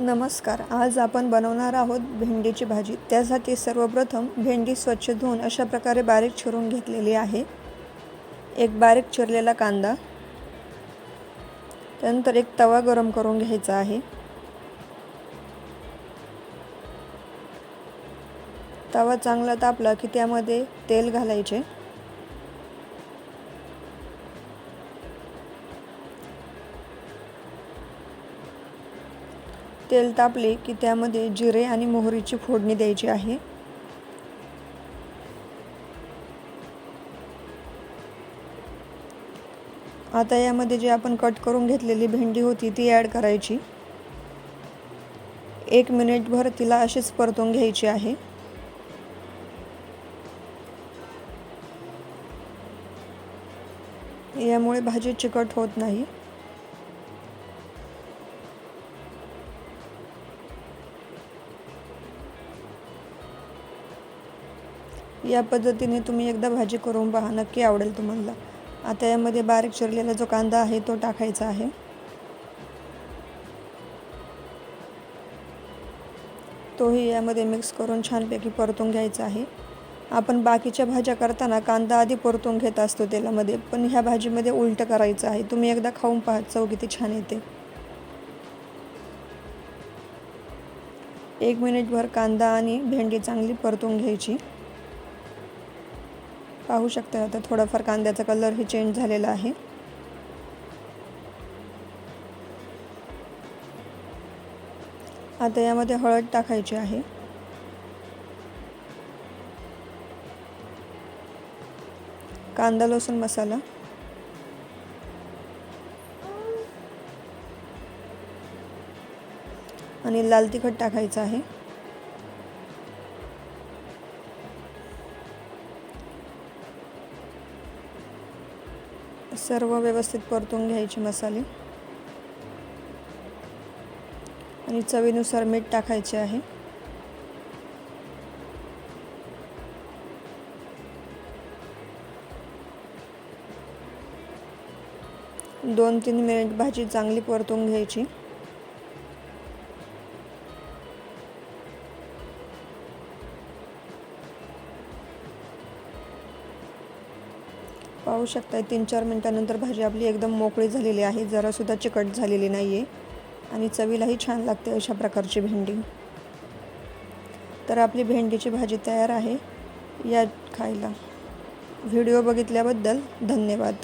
नमस्कार. आज आपण बनवणार आहोत भेंडीची भाजी. त्यासाठी सर्वप्रथम भेंडी स्वच्छ धुवून अशा प्रकारे बारीक चिरून घेतलेली आहे. एक बारीक चिरलेला कांदा. त्यानंतर एक तवा गरम करून घ्यायचा आहे. तवा चांगला तापला की त्यामध्ये तेल घालायचे. तेल तापले की त्यामध्ये जिरे आणि मोहरीची फोडणी द्यायची आहे. आता यामध्ये जी आपण कट करून घेतलेली भेंडी होती ती ॲड करायची. एक मिनिटभर तिला अशीच परतून घ्यायची आहे. यामुळे भाजी चिकट होत नाही. या पद्धतीने तुम्ही एकदा भाजी करून पहा. नक्की आवडेल तुम्हाला. आता यामध्ये बारीक चिरलेला जो कांदा आहे तो टाकायचा आहे. तोही यामध्ये मिक्स करून छानपैकी परतून घ्यायचा आहे. आपण बाकीच्या भाज्या करताना कांदा आधी परतून घेत असतो तेलामध्ये पण ह्या भाजीमध्ये उलटं करायचं आहे. तुम्ही एकदा खाऊन पहा चव किती छान येते. एक मिनिटभर कांदा आणि भेंडी चांगली परतून घ्यायची. पाहू शकता. आता थोडाफार कांद्याचा कलरही चेंज झालेला आहे. आता यामध्ये हळद टाकायची आहे. कांदा लसूण मसाला. आणि लाल तिखट टाकायचं आहे. सर्व व्यवस्थित परतून घ्यायचे मसाले. आणि चवीनुसार मीठ टाकायचे आहे. दोन तीन मिनिट भाजी चांगली परतून घ्यायची. पाहू शकताय तीन चार मिनटानंतर भाजी आपली एकदम मोकळी झालेली आहे जरासुद्धा चिकट झालेली नाही आहे आणि चवीलाही छान लागते अशा प्रकारची भेंडी. तर आपली भेंडीची भाजी तयार आहे. या खायला. व्हिडिओ बघितल्याबद्दल धन्यवाद.